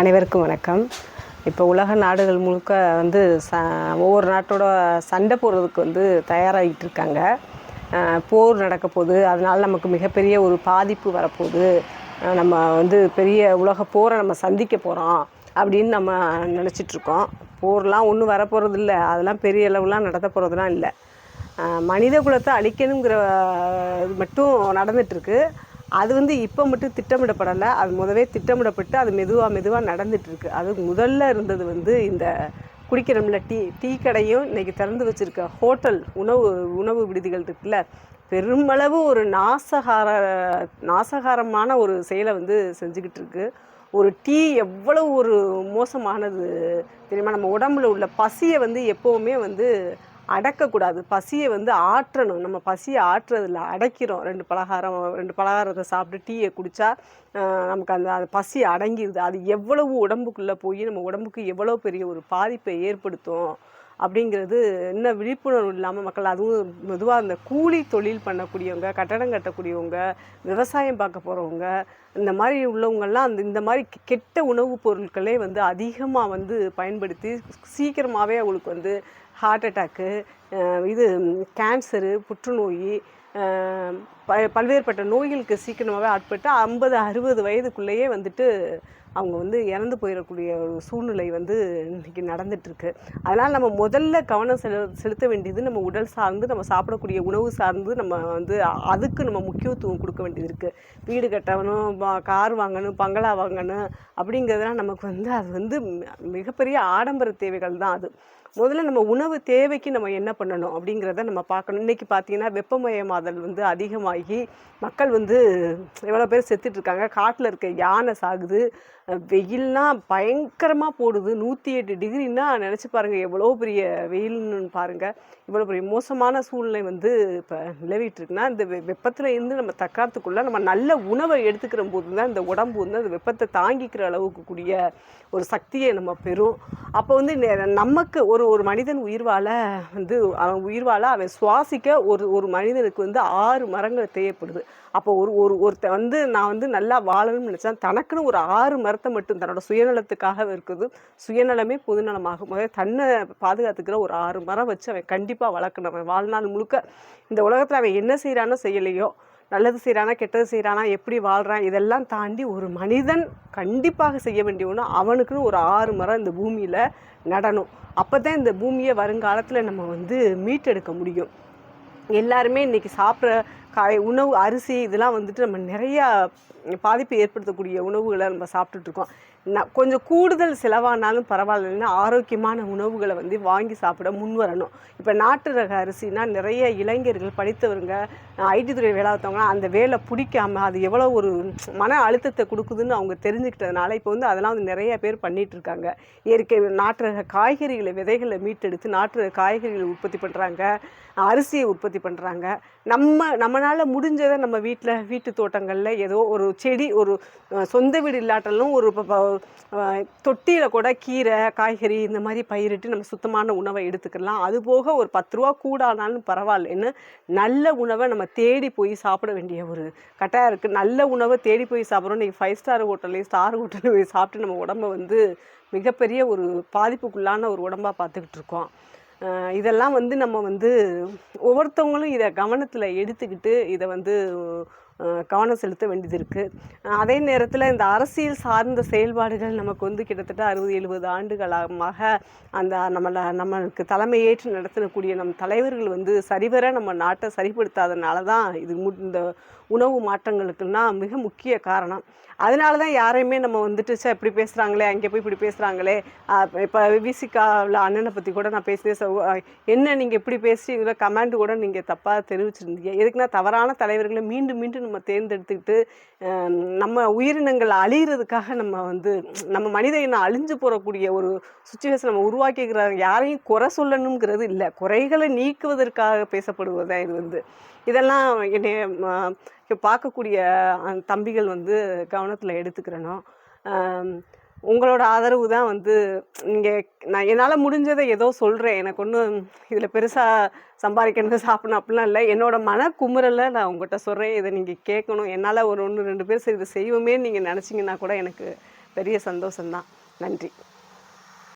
அனைவருக்கும் வணக்கம். இப்போ உலக நாடுகள் முழுக்க வந்து ச ஒவ்வொரு நாட்டோட சண்டை போடுறதுக்கு வந்து தயாராகிட்டு இருக்காங்க. போர் நடக்க போகுது. அதனால் நமக்கு மிகப்பெரிய ஒரு பாதிப்பு வரப்போகுது. நம்ம வந்து பெரிய உலக போரை நம்ம சந்திக்க போகிறோம் அப்படின்னு நம்ம நினச்சிட்டு இருக்கோம். போர்லாம் ஒன்றும் வரப்போகிறது இல்லை. அதெல்லாம் பெரிய அளவுலாம் நடத்த போகிறதுலாம் இல்லை. மனித குலத்தை அழிக்கணுங்கிற இது மட்டும் நடந்துட்டுருக்கு அது வந்து இப்போ மட்டும் திட்டமிடப்படலை. அது முதவே திட்டமிடப்பட்டு அது மெதுவாக மெதுவாக நடந்துட்டுருக்கு. அது முதல்ல இருந்தது வந்து இந்த குடிக்கிறோம்ல டீ டீ கடையும் இன்றைக்கி திறந்து வச்சுருக்க ஹோட்டல் உணவு உணவு விடுதிகள் இருக்குல்ல பெருமளவு ஒரு நாசகார நாசகாரமான ஒரு செயலை வந்து செஞ்சுக்கிட்டு இருக்கு ஒரு டீ எவ்வளவு ஒரு மோசமானது தெரியுமா? நம்ம உடம்புல உள்ள பசியை வந்து எப்போவுமே வந்து அடக்கக்கூடாது. பசியை வந்து ஆற்றணும். நம்ம பசியை ஆற்றுறதில்ல. அடைக்கிறோம். ரெண்டு பலகாரம் ரெண்டு பலகாரத்தை சாப்பிட்டு டீயை குடித்தா நமக்கு அந்த அது பசி அடங்கிடுது அது எவ்வளவு உடம்புக்குள்ளே போய் நம்ம உடம்புக்கு எவ்வளோ பெரிய ஒரு பாதிப்பை ஏற்படுத்தும். அப்படிங்கிறது இன்னும் விழிப்புணர்வு இல்லாமல் மக்கள் அதுவும் மெதுவாக அந்த கூலி தொழில் பண்ணக்கூடியவங்க கட்டடம் கட்டக்கூடியவங்க விவசாயம் பார்க்க போகிறவங்க இந்த மாதிரி உள்ளவங்கள்லாம் அந்த இந்த மாதிரி கெ- கெட்ட உணவுப் பொருட்களே வந்து அதிகமாக வந்து பயன்படுத்தி சீக்கிரமாகவே அவங்களுக்கு வந்து ஹார்ட் அட்டாக்கு இது கேன்சரு புற்றுநோய் ப பல்வேறுபட்ட நோய்களுக்கு சீக்கிரமாகவே ஆட்பட்டு ஐம்பது அறுபது வயதுக்குள்ளேயே வந்துட்டு அவங்க வந்து இறந்து போயிடக்கூடிய ஒரு சூழ்நிலை வந்து இன்றைக்கி நடந்துட்டுருக்கு. அதனால் நம்ம முதல்ல கவனம் செலு செலுத்த வேண்டியது நம்ம உடல் சார்ந்து நம்ம சாப்பிடக்கூடிய உணவு சார்ந்து நம்ம வந்து அதுக்கு நம்ம முக்கியத்துவம் கொடுக்க வேண்டியது இருக்குது வீடு கட்டணும் கார் வாங்கணும் பங்களா வாங்கணும் அப்படிங்கிறதுலாம் நமக்கு வந்து அது வந்து மிகப்பெரிய ஆடம்பர தேவைகள் தான் அது. முதல்ல நம்ம உணவு தேவைக்கு நம்ம என்ன பண்ணணும் அப்படிங்கிறத நம்ம பார்க்கணும். இன்றைக்கி பார்த்தீங்கன்னா வெப்பமயமாதல் வந்து அதிகமாகி மக்கள் வந்து எவ்வளோ பேர் செத்துட்ருக்காங்க காட்டில் இருக்க யானை சாகுது. வெயில்னால் பயங்கரமாக போடுது. நூற்றி எட்டு டிகிரின்னா நினச்சி பாருங்கள் எவ்வளோ பெரிய வெயில்னு பாருங்கள் இவ்வளோ பெரிய மோசமான சூழ்நிலை வந்து இப்போ நிலவிட்டுருக்குன்னா இந்த வெ வெப்பத்தில் இருந்து நம்ம தக்காத்துக்குள்ளே நம்ம நல்ல உணவை எடுத்துக்கிற போது தான் இந்த உடம்பு வந்து அந்த வெப்பத்தை தாங்கிக்கிற அளவுக்கு கூடிய ஒரு சக்தியை நம்ம பெறும். அப்போ வந்து நெ- நமக்கு ஒரு ஒரு மனிதன் உயிர் வாழ வந்து அவன் உயிர் வாழ அவன் சுவாசிக்க ஒரு ஒரு மனிதனுக்கு வந்து ஆறு மரங்கள் தேவைப்படுது. அப்போ ஒரு ஒரு ஒருத்தன் வந்து நான் வந்து நல்லா வாழணும்னு நினச்சேன் தனக்குன்னு ஒரு ஆறு மரத்தை மட்டும் தன்னோட சுயநலத்துக்காக இருக்குது. சுயநலமே பொதுநலமாகும். முதல்ல தன்னை பாதுகாத்துக்கிற ஒரு ஆறு மரம் வச்சு அவன் கண்டிப்பாக வளர்க்கணும். அவன் வாழ்நாள் முழுக்க இந்த உலகத்தில் அவன் என்ன செய்கிறானோ செய்யலையோ நல்லது செய்கிறானா கெட்டது செய்கிறானா எப்படி வாழ்கிறான் இதெல்லாம் தாண்டி ஒரு மனிதன் கண்டிப்பாக செய்ய வேண்டிய ஒன்று அவனுக்குன்னு ஒரு ஆறு மரம் இந்த பூமியில் நடணும். அப்போ தான் இந்த பூமியை வருங்காலத்தில் நம்ம வந்து மீட்டெடுக்க முடியும். எல்லாருமே இன்றைக்கி சாப்பிட்ற காய் உணவு அரிசி இதெல்லாம் வந்துட்டு நம்ம நிறையா பாதிப்பு ஏற்படுத்தக்கூடிய உணவுகளை நம்ம சாப்பிட்டுட்ருக்கோம். நான் கொஞ்சம் கூடுதல் செலவானாலும் பரவாயில்லைன்னா ஆரோக்கியமான உணவுகளை வந்து வாங்கி சாப்பிட முன் வரணும் இப்போ நாட்டு ரக அரிசினா நிறைய இளைஞர்கள் படித்தவங்க ஐடி துறை வேலை பார்த்தவங்க அந்த வேலை பிடிக்காம அது எவ்வளோ ஒரு மன அழுத்தத்தை கொடுக்குதுன்னு அவங்க தெரிஞ்சுக்கிட்டதுனால இப்போ வந்து அதெல்லாம் வந்து நிறைய பேர் பண்ணிகிட்ருக்காங்க இயற்கை நாட்டு ரக காய்கறிகளை விதைகளை மீட்டெடுத்து நாட்டு ரக காய்கறிகளை உற்பத்தி பண்ணுறாங்க அரிசியை உற்பத்தி பண்ணுறாங்க நம்ம நம்ம நம்மளால் முடிஞ்சதை நம்ம வீட்டில் வீட்டு தோட்டங்களில் ஏதோ ஒரு செடி ஒரு சொந்த வீடு இல்லாட்டாலும் ஒரு தொட்டியில் கூட கீரை காய்கறி இந்த மாதிரி பயிரிட்டு நம்ம சுத்தமான உணவை எடுத்துக்கலாம். அது போக ஒரு பத்து ரூபா கூடானாலும் பரவாயில்லைன்னு நல்ல உணவை நம்ம தேடி போய் சாப்பிட வேண்டிய ஒரு கட்டாயம் இருக்குது நல்ல உணவை தேடி போய் சாப்பிட்றோம். நீங்கள் ஃபைவ் ஸ்டார் ஹோட்டல்லையும் ஸ்டார் ஹோட்டல்லையும் போய் சாப்பிட்டு நம்ம உடம்ப வந்து மிகப்பெரிய ஒரு பாதிப்புக்குள்ளான ஒரு உடம்பாக பார்த்துக்கிட்டு இருக்கோம். இதெல்லாம் வந்து நம்ம வந்து ஒவ்வொருத்தவங்களும் இதை கவனத்தில் எடுத்துக்கிட்டு இதை வந்து கவனம் செலுத்த வேண்டியது இருக்குது அதே நேரத்தில் இந்த அரசியல் சார்ந்த செயல்பாடுகள் நமக்கு வந்து கிட்டத்தட்ட அறுபது எழுபது ஆண்டுகளாக அந்த நம்மளை நம்மளுக்கு தலைமையேற்று நடத்தக்கூடிய நம் தலைவர்கள் வந்து சரிவர நம்ம நாட்டை சரிப்படுத்தாதனால தான் இது மு இந்த உணவு மாற்றங்களுக்குன்னா மிக முக்கிய காரணம். அதனால தான் யாரையுமே நம்ம வந்துட்டு சே இப்படி பேசுகிறாங்களே அங்கே போய் இப்படி பேசுகிறாங்களே இப்போ விசிகாவில் அண்ணனை பற்றி கூட நான் பேசினேன். so, என்ன நீங்கள் இப்படி பேசுறீங்களோ கமெண்ட் கூட நீங்கள் தப்பாக தெரிவிச்சிருந்தீங்க. எதுக்குன்னா தவறான தலைவர்களை மீண்டும் மீண்டும் நம்ம தேர்ந்தெடுத்துக்கிட்டு நம்ம உயிரினங்கள் அழியிறதுக்காக நம்ம வந்து நம்ம மனித இனம் அழிஞ்சு போகக்கூடிய ஒரு சுச்சுவேஷன் நம்ம உருவாக்கிக்கிறாங்க யாரையும் குறை சொல்லணுங்கிறது இல்லை. குறைகளை நீக்குவதற்காக பேசப்படுவதுதான் இது வந்து. இதெல்லாம் என்னை பார்க்கக்கூடிய தம்பிகள் வந்து கவனத்தில் எடுத்துக்கிறணும் உங்களோட ஆதரவு தான் வந்து நீங்கள் நான் என்னால் முடிஞ்சதை ஏதோ சொல்கிறேன் எனக்கு ஒன்றும் இதில் பெருசாக சம்பாதிக்கணும் சாப்பிடணும் அப்படிலாம் இல்லை. என்னோடய மன குமுறலை நான் உங்கள்கிட்ட சொல்கிறேன் இதை நீங்கள் கேட்கணும். என்னால் ஒரு ஒன்று ரெண்டு பேர் இதை செய்வோமே நீங்கள் நினச்சிங்கன்னா கூட எனக்கு பெரிய சந்தோஷம்தான். நன்றி.